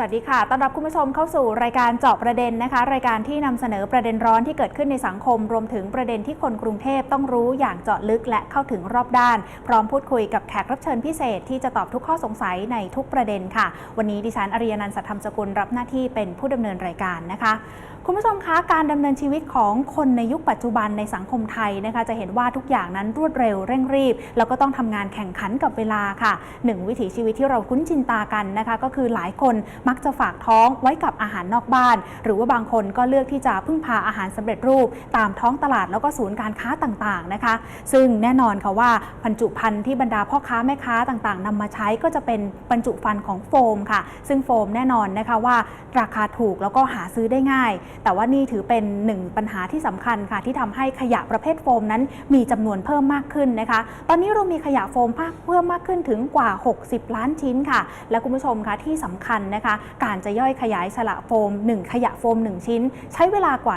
วัสดีค่ะ ต้อนรับคุณผู้ชมเข้าสู่รายการเจาะประเด็นนะคะ รายการที่นำเสนอประเด็นร้อนที่เกิดขึ้นในสังคม รวมถึงประเด็นที่คนกรุงเทพต้องรู้อย่างเจาะลึกและเข้าถึงรอบด้าน พร้อมพูดคุยกับแขกรับเชิญพิเศษ ที่จะตอบทุกข้อสงสัยในทุกประเด็นค่ะ วันนี้ดิฉันอริยนันท์สัทธรรมสกุลรับหน้าที่เป็นผู้ดำเนินรายการนะคะคุณผู้ชมคะการดำเนินชีวิตของคนในยุคปัจจุบันในสังคมไทยนะคะ จะเห็นว่าทุกอย่างนั้นรวดเร็วเร่งรีบ แล้วก็ต้องทำงานแข่งขันกับเวลาค่ะหนึ่งวิถีชีวิตที่เราคุ้นชินตากันนะคะ ก็คือหลายคนมักจะฝากท้องไว้กับอาหารนอกบ้าน หรือว่าบางคนก็เลือกที่จะพึ่งพาอาหารสำเร็จรูป ตามท้องตลาดแล้วก็ศูนย์การค้าต่างๆนะคะ ซึ่งแน่นอนค่ะว่าบรรจุภัณฑ์ที่บรรดาพ่อค้าแม่ค้าต่างๆนำมาใช้ก็จะเป็นบรรจุภัณฑ์ของโฟมค่ะ ซึ่งโฟมแน่นอนนะคะว่าราคาถูกแล้วก็หาซื้อได้ง่าย แต่ว่านี่ถือเป็นหนึ่งปัญหาที่สำคัญค่ะ ที่ทำให้ขยะประเภทโฟมนั้นมีจำนวนเพิ่มมากขึ้นนะคะ ตอนนี้เรามีขยะโฟมเพิ่มมากขึ้นถึงกว่า 60 ล้านชิ้นค่ะ และคุณผู้ชมคะที่สำคัญนะคะการจะย่อยขยายสละโฟม 1 ขยะโฟม 1 ชิ้น ใช้เวลากว่า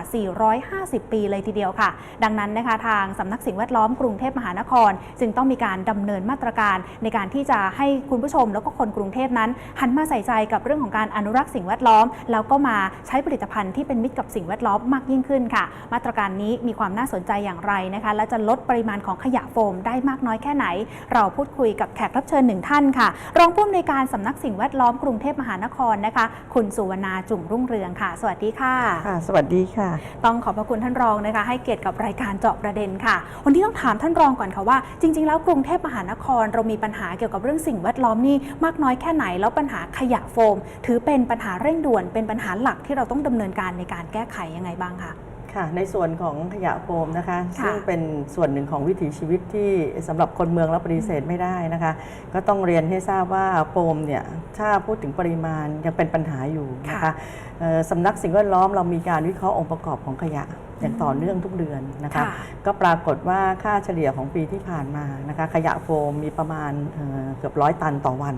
450 ปีเลยทีเดียวค่ะ ดังนั้นนะคะทางสำนักสิ่งแวดล้อมกรุงเทพมหานคร จึงต้องมีการดำเนินมาตรการในการที่จะให้คุณผู้ชมแล้วก็คนกรุงเทพนั้น หันมาใส่ใจกับเรื่องของการอนุรักษ์สิ่งแวดล้อม แล้วก็มาใช้ผลิตภัณฑ์ที่เป็นมิตรกับสิ่งแวดล้อมมากยิ่งขึ้นค่ะ มาตรการนี้มีความน่าสนใจอย่างไรนะคะ และจะลดปริมาณของขยะโฟมได้มากน้อยแค่ไหน เราพูดคุยกับแขกรับเชิญหนึ่งท่านค่ะ รองผู้อำนวยการสำนักสิ่งแวดล้อมกรุงเทพมหานครนะคะ คุณสุวรรณาจุ่มรุ่งเรืองค่ะ สวัสดีค่ะ ค่ะ สวัสดีค่ะ ต้องขอบพระคุณท่านรองนะคะ ให้เกียรติกับรายการเจาะประเด็นค่ะ วันนี้ต้องถามท่านรองก่อนค่ะว่า จริง ๆ แล้วกรุงเทพมหานครเรามีปัญหาเกี่ยวกับเรื่องสิ่งแวดล้อมนี่มากน้อยแค่ไหนแล้วปัญหาขยะโฟม ถือเป็นปัญหาเร่งด่วนเป็นปัญหาหลักที่เราต้องดำเนินการในการแก้ไขยังไงบ้างคะ ค่ะในส่วนของขยะโฟมนะคะค่ะซึ่งเป็นส่วนหนึ่งของวิถีชีวิตที่สำหรับคนเมืองแล้วปฏิเสธไม่ได้นะคะ ก็ต้องเรียนให้ทราบว่าโฟมเนี่ยถ้าพูดถึงปริมาณยังเป็นปัญหาอยู่นะคะค่ะเอ่อสำนักสิ่งแวดล้อมเรามีการวิเคราะห์องค์ประกอบของขยะอย่างต่อเนื่องทุกเดือนนะคะค่ะก็ปรากฏว่าค่าเฉลี่ยของปีที่ผ่านมานะคะ ขยะโฟมมีประมาณเอ่อเกือบร้อยตันต่อวัน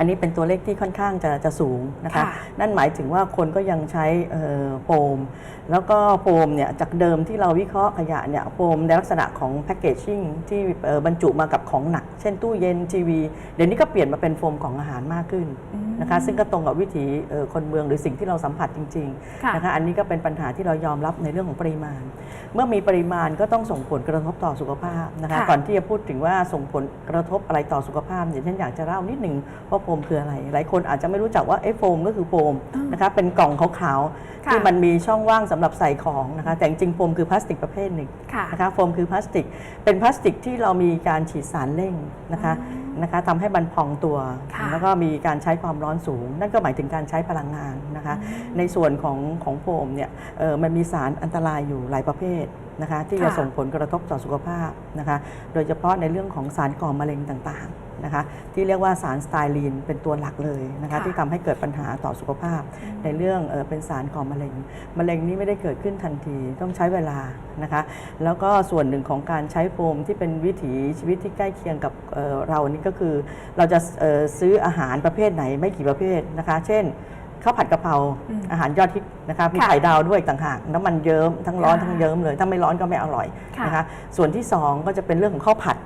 อืมอันนี้เป็นตัวเลขที่ค่อนข้างจะจะสูงนะคะค่ะนั่นหมายถึงว่าคนก็ยังใช้เอ่อโฟม แล้วก็โฟมเนี่ยจากเดิมที่เราวิเคราะห์ขยะเนี่ยโฟมในลักษณะของแพคเกจชิ่งที่เอ่อบรรจุมากับของหนัก เช่นตู้เย็นทีวี เดี๋ยวนี้ก็เปลี่ยนมาเป็นโฟมของอาหารมากขึ้นอืม นะคะซึ่งก็ตรงกับวิถีเอ่อคนเมืองหรือสิ่งที่เราสัมผัสจริงค่ะๆนะคะอันนี้ก็เป็นปัญหาที่เรายอมรับในเรื่องของปริมาณ เมื่อมีปริมาณก็ต้องส่งผลกระทบต่อสุขภาพนะคะค่ะก่อนที่จะพูดถึงว่าส่งผลกระทบอะไรต่อสุขภาพเนี่ยฉันอยากจะเล่านิดหนึ่งว่าโฟมคืออะไร หลายคนอาจจะไม่รู้จักว่าเอ๊ะโฟมก็คือโฟมอืมนะคะเป็นกล่องขาวๆค่ะที่มันมีช่องว่างสำหรับใส่ของนะคะแต่จริงๆโฟมคือพลาสติกประเภทหนึ่งค่ะนะคะโฟมคือพลาสติก เป็นพลาสติกที่เรามีการฉีดสารเร่งนะคะนะคะทำให้มันพองตัวค่ะแล้วก็มีการใช้ความร้อนสูง นั่นก็หมายถึงการใช้พลังงานนะคะอืมในส่วนของของโฟมเนี่ยเอ่อมันมีสารอันตรายอยู่หลายประเภท นะคะ ที่จะค่ะส่งผลกระทบต่อสุขภาพนะคะ โดยเฉพาะในเรื่องของสารก่อมะเร็งต่างๆนะคะ ที่เรียกว่าสารสไตลีนเป็นตัวหลักเลยนะคะค่ะที่ทำให้เกิดปัญหาต่อสุขภาพ ในเรื่องเออเป็นสารก่อมะเร็งมะเร็งนี้ไม่ได้เกิดขึ้นทันทีต้องใช้เวลานะคะ แล้วก็ส่วนหนึ่งของการใช้โฟมที่เป็นวิถีชีวิตที่ใกล้เคียงกับเอ่อเรานี่ก็คือ เราจะเอ่อซื้ออาหารประเภทไหนไม่กี่ประเภทนะคะ เช่น ข้าวผัดกะเพราอืมอาหารยอดฮิตนะคะมีค่ะไข่ดาวด้วยต่างหากน้ำมันเยิ้มทั้งร้อนค่ะทั้งเยิ้มเลยถ้าไม่ร้อนก็ไม่อร่อยค่ะนะคะส่วนที่สองก็จะเป็นเรื่องของข้าวผัด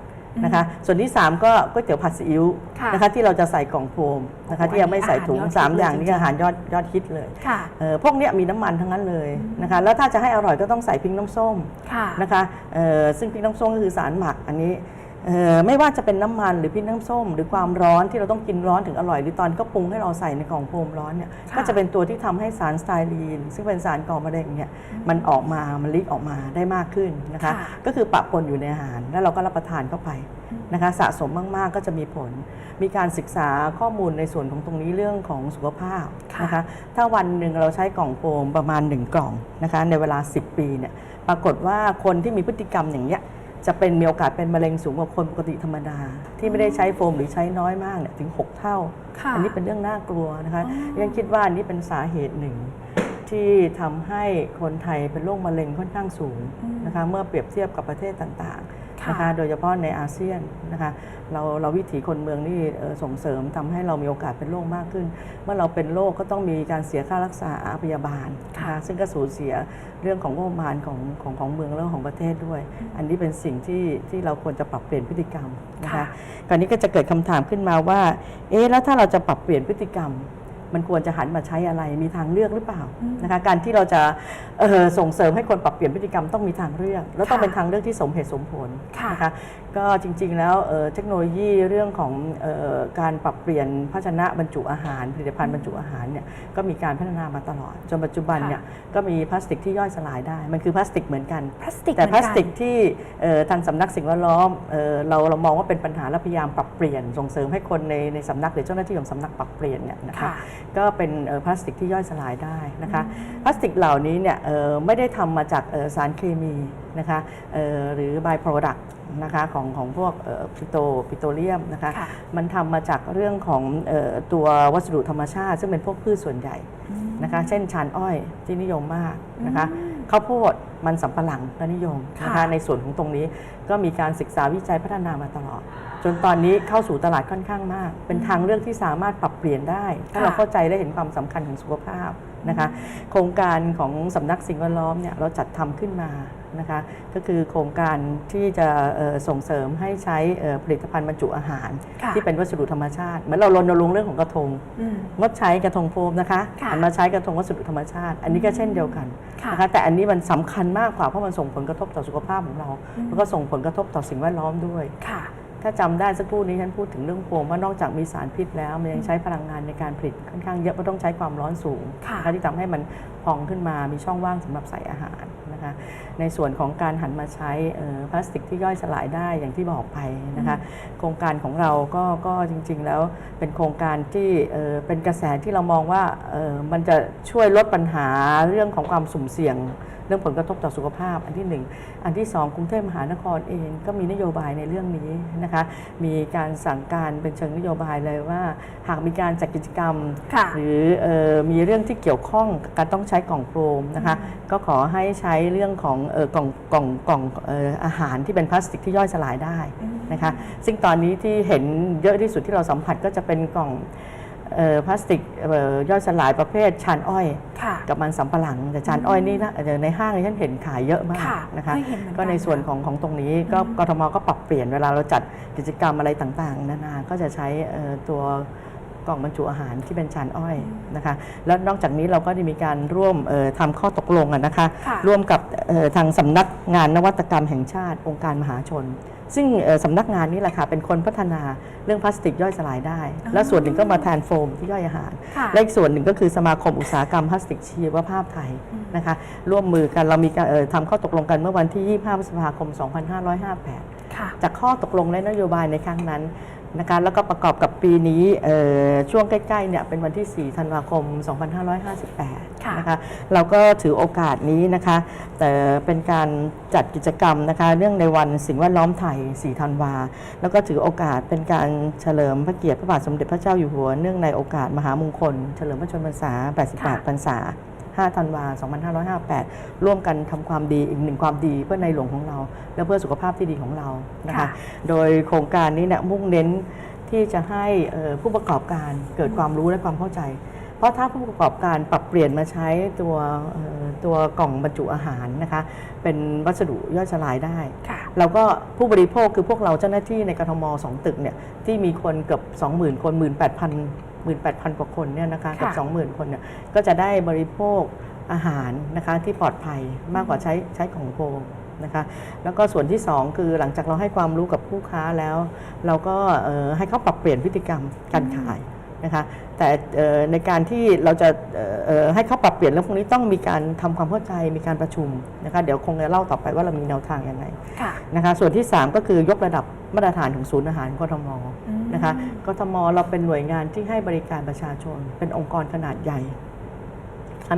นะคะส่วนที่สามก็ก๋วยเตี๋ยวผัดซีอิ๊วค่ะนะคะที่เราจะใส่กล่องโฟมนะคะโอ้โหที่ยังไม่ใส่ถุงอันนี้สามอาหารยอดฮิตอย่างนี้เลยจริงๆอาหารยอดยอดฮิตเลยค่ะเอ่อพวกเนี้ยมีน้ำมันทั้งนั้นเลยนะคะแล้วถ้าจะให้อร่อยก็ต้องใส่พริกน้ำส้มค่ะนะคะเอ่อซึ่งพริกน้ำส้มก็คือสารหมักอันนี้เอ่อ ไม่ว่าจะเป็นน้ำมันหรือพริกน้ำส้ม หรือความร้อนที่เราต้องกินร้อนถึงอร่อย หรือตอนก็ปรุงให้เราใส่ในกล่องโฟมร้อนเนี่ยค่ะก็จะเป็นตัวที่ทำให้สารสไตรีน ซึ่งเป็นสารก่อมะเร็งเนี่ยมันออกมามันลิกออกมาได้มากขึ้นนะคะค่ะก็คือปะปนอยู่ในอาหาร แล้วเราก็รับประทานเข้าไปนะคะสะสมมาก ๆ ก็จะมีผล มีการศึกษาข้อมูลในส่วนของตรงนี้เรื่องของสุขภาพค่ะนะคะ ถ้าวันหนึ่งเราใช้กล่องโฟมประมาณ 1 กล่องนะคะในเวลา 10 ปีเนี่ยปรากฏว่าคนที่มีพฤติกรรมอย่างเนี้ย จะเป็นมีโอกาสเป็นมะเร็งสูงกว่าคนปกติธรรมดา ที่ไม่ได้ใช้โฟมหรือใช้น้อยมากเนี่ยถึง 6 เท่าค่ะอันนี้เป็นเรื่องน่ากลัวนะคะอ๋อยังคิดว่าอันนี้เป็นสาเหตุหนึ่ง ที่ทำให้คนไทยเป็นโรคมะเร็งค่อนข้างสูงนะคะเมื่อเปรียบเทียบกับประเทศต่างๆ นะคะโดยเฉพาะในอาเซียนนะคะเราเราวิถีคนเมืองนี่เอ่อส่งเสริมทำให้เรามีโอกาสเป็นโรคมากขึ้น เมื่อเราเป็นโรคก็ต้องมีการเสียค่ารักษาพยาบาลนะคะซึ่งก็สูญเสียเรื่องของงบประมาณของของของเมืองแล้วของประเทศด้วย อันนี้เป็นสิ่งที่ที่เราควรจะปรับเปลี่ยนพฤติกรรมนะคะคราวนี้ก็จะเกิดคำถามขึ้นมาว่าเอ๊ะแล้วถ้าเราจะปรับเปลี่ยนพฤติกรรม มันควรจะหันมาใช้อะไรมีทางเลือกหรือเปล่านะคะการที่เราจะเอ่อส่งเสริมให้คนปรับเปลี่ยนพฤติกรรมต้องมีทางเลือก แล้วต้องค่ะเป็นทางเลือกที่สมเหตุสมผลค่ะนะคะก็จริง ๆ แล้วเอ่อเทคโนโลยีเรื่องของเออการปรับเปลี่ยนภาชนะบรรจุอาหาร ผลิตภัณฑ์บรรจุอาหารเนี่ยก็มีการพัฒนามาตลอด จนปัจจุบันเนี่ยก็มีพลาสติกที่ย่อยสลายได้ มันคือพลาสติกเหมือนกันพลาสติกแต่เหพมืลาอนสนติกที่เอ่อทางสำนักสิ่งแวดล้อมเอ่อเราเรามองว่าเป็นปัญหาและพยายามปรับเปลี่ยนส่งเสริมให้คนในในสำนักหรือเจ้าหน้าที่ของสำนักปรับเปลี่ยนเนี่ยนะคะค่ะ ก็เป็นเอ่อพลาสติกที่ย่อยสลายได้นะคะพลาสติกเหล่านี้เนี่ยเอ่อไม่ได้ทำมาจากเอ่อสารเคมีนะคะเอ่อหรือ by product นะคะของของพวกปิโตปิโตรเลียมนะคะค่ะมันทำมาจากเรื่องของเอ่อตัววัสดุธรรมชาติ ซึ่งเป็นพวกพืชส่วนใหญ่นะคะเช่นชานอ้อยที่นิยมมากนะคะ ข้าวโพดมันสำปะหลังก็นิยมนะค่ะคะในส่วนของตรงนี้ก็มีการศึกษาวิจัยพัฒนามาตลอด จนตอนนี้เข้าสู่ตลาดค่อนข้างมาก เป็นทางเลือกที่สามารถปรับเปลี่ยนได้ ถ้าค่ะเราเข้าใจและเห็นความสำคัญของสุขภาพ นะคะโครงการของสำนักสิ่งแวดล้อมเนี่ยเราจัดทำขึ้นมานะคะก็คือโครงการที่จะเอ่อส่งเสริมให้ใช้เอ่อผลิตภัณฑ์บรรจุอาหารค่ะที่เป็นวัสดุธรรมชาติเหมือนเรารณรงค์เรื่องของกระทงอืมงดใช้กระทงโฟมนะคะค่ะหันมาใช้กระทงวัสดุธรรมชาติ อันนี้ก็เช่นเดียวกันค่ะนะคะแต่อันนี้มันสำคัญมากกว่าเพราะมันส่งผลกระทบต่อสุขภาพของเราอืมแล้วก็ส่งผลกระทบต่อสิ่งแวดล้อมด้วยค่ะ ถ้าจำได้สักครู่นี้ฉันพูดถึงเรื่องโฟมว่านอกจากมีสารพิษแล้ว มันยังใช้พลังงานในการผลิตค่อนข้างเยอะเพราะต้องใช้ความร้อนสูงค่ะนที่ทำให้มันพองขึ้นมามีช่องว่างสำหรับใส่อาหารนะคะในส่วนของการหันมาใช้เอ่อพลาสติกที่ย่อยสลายได้อย่างที่บอกไปนะคะโครงการของเราก็ก็จริง ๆ แล้วเป็นโครงการที่เอ่อเป็นกระแสที่เรามองว่าเอ่อมันจะช่วยลดปัญหาเรื่องของความสุ่มเสี่ยงเรื่องผลกระทบต่อสุขภาพ อันที่หนึ่งอันที่สองกรุงเทพมหานครเองก็มีนโยบายในเรื่องนี้นะคะ มีการสั่งการเป็นเชิงนโยบายเลยว่า หากมีการจัดกิจกรรมค่ะหรือเออมีเรื่องที่เกี่ยวข้องกับการต้องใช้กล่องโฟมนะคะ ก็ขอให้ใช้เรื่องของเออกล่องกล่องกล่องเอ่ออาหารที่เป็นพลาสติกที่ย่อยสลายได้นะคะ ซึ่งตอนนี้ที่เห็นเยอะที่สุดที่เราสัมผัสก็จะเป็นกล่องเอ่อ พลาสติกเอ่อย่อยสลายประเภทชานอ้อยค่ะกับมันสำปะหลังแต่ชานอ้อยนี่นะเอ่อในห้างนี่ฉันเห็นขายเยอะมากค่ะนะคะเคยเห็นเหมือนกันก็ในส่วนของของตรงนี้ก็กทมก็ปรับเปลี่ยนเวลาเราจัดกิจกรรมอะไรต่างๆ นานาก็จะใช้เอ่อตัว กล่องบรรจุอาหารที่เป็นชานอ้อยนะคะ แล้วนอกจากนี้เราก็ได้มีการร่วมเอ่อทำข้อตกลงอะนะคะค่ะร่วมกับเอ่อทางสำนักงานนวัตกรรมแห่งชาติองค์การมหาชน ซึ่งเอ่อสำนักงานนี้แหละค่ะเป็นคนพัฒนาเรื่องพลาสติกย่อยสลายได้ และส่วนหนึ่งก็มาแทนโฟมที่ย่อยอาหารค่ะและอีกส่วนหนึ่งก็คือสมาคมอุตสาหกรรมพลาสติกชีวภาพไทยนะคะร่วมมือกันเรามีการเอ่อทำข้อตกลงกันเมื่อวันที่ 25พฤษภาคม 2558ค่ะจากข้อตกลงและนโยบายในครั้งนั้น นะคะแล้วก็ประกอบกับปีนี้เอ่อช่วงใกล้ๆเนี่ยเป็นวันที่ 4 ธันวาคม 2558ค่ะนะคะเราก็ถือโอกาสนี้นะคะแต่เป็นการจัดกิจกรรมนะคะเรื่องในวันสิ่งแวดล้อมไทย 4 ธันวา แล้วก็ถือโอกาสเป็นการเฉลิมพระเกียรติพระบาทสมเด็จพระเจ้าอยู่หัว เนื่องในโอกาสมหามงคล เฉลิมพระชนมพรรษา 88 พรรษา 5ธันวา2558 ร่วมกันทำความดีอีกหนึ่งความดีเพื่อในหลวงของเรา และเพื่อสุขภาพที่ดีของเรานะคะค่ะโดยโครงการนี้เนี่ยมุ่งเน้นที่จะให้เอ่อผู้ประกอบการเกิดความรู้และความเข้าใจ เพราะถ้าผู้ประกอบการปรับเปลี่ยนมาใช้ตัวเอ่อตัวกล่องบรรจุอาหารนะคะ เป็นวัสดุย่อยสลายได้ค่ะเราก็ผู้บริโภคคือพวกเราเจ้าหน้าที่ในกทมสองตึกเนี่ยที่มีคนเกือบ 20,000 คน 18,000 18,000 กว่าคนเนี่ยนะคะเกับค่ะ20,000 คนเนี่ยก็จะได้บริโภคอาหารนะคะที่ปลอดภัยมากกว่าใช้ใช้ของโฟมนะคะแล้วก็ส่วนที่ 2 คือหลังจากเราให้ความรู้กับผู้ค้าแล้ว เราก็เอ่อให้เขาปรับเปลี่ยนพฤติกรรมการขายนะคะแต่เอ่อในการที่เราจะเอ่อเอ่อให้เขาปรับเปลี่ยนเรื่องพวกนี้ต้องมีการทำความเข้าใจมีการประชุมนะคะเดี๋ยวคงจะเล่าต่อไปว่าเรามีแนวทางยังไงค่ะนะคะส่วนที่ 3 ก็คือยกระดับมาตรฐานของศูนย์อาหารกทมอืม นะคะกทมเราเป็นหน่วยงานที่ให้บริการประชาชน เป็นองค์กรขนาดใหญ่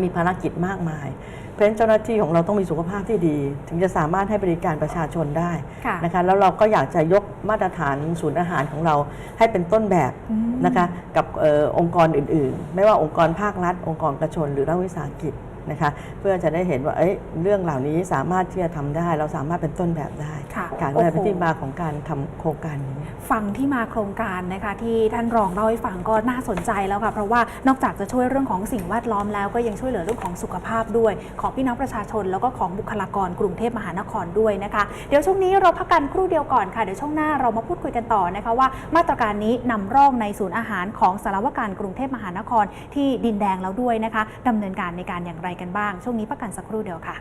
มีภารกิจมากมาย เพราะฉะนั้นเจ้าหน้าที่ของเราต้องมีสุขภาพที่ดี ถึงจะสามารถให้บริการประชาชนได้ค่ะนะคะแล้วเราก็อยากจะยกมาตรฐานศูนย์อาหารของเราให้เป็นต้นแบบอืมนะคะกับเออองค์กรอื่นๆ ไม่ว่าองค์กรภาครัฐ องค์กรเอกชนหรือรัฐวิสาหกิจ นะคะเพื่อจะได้เห็นว่าเอ้ยเรื่องเหล่านี้สามารถที่จะทำได้ เราสามารถเป็นต้นแบบได้ค่ะการก็เลยเป็นโอ้โหที่มาของการทำโครงการนี้ฟังที่มาโครงการนะคะที่ท่านรองเล่าให้ฟังก็น่าสนใจแล้วค่ะเพราะว่านอกจากจะช่วยเรื่องของสิ่งแวดล้อมแล้วก็ยังช่วยเหลือเรื่องของสุขภาพด้วย ของพี่น้องประชาชน แล้วก็ของบุคลากรกรุงเทพมหานครด้วยนะคะ เดี๋ยวช่วงนี้เราพักกันครู่เดียวก่อนค่ะเดี๋ยวช่วงหน้าเรามาพูดคุยกันต่อนะคะว่า มาตรการนี้นำร่องในศูนย์อาหารของสารวการกรุงเทพมหานคร ที่ดินแดงแล้วด้วยนะคะดำเนินการในการอย่างไรกันบ้าง ช่วงนี้พักกันสักครู่เดียวค่ะ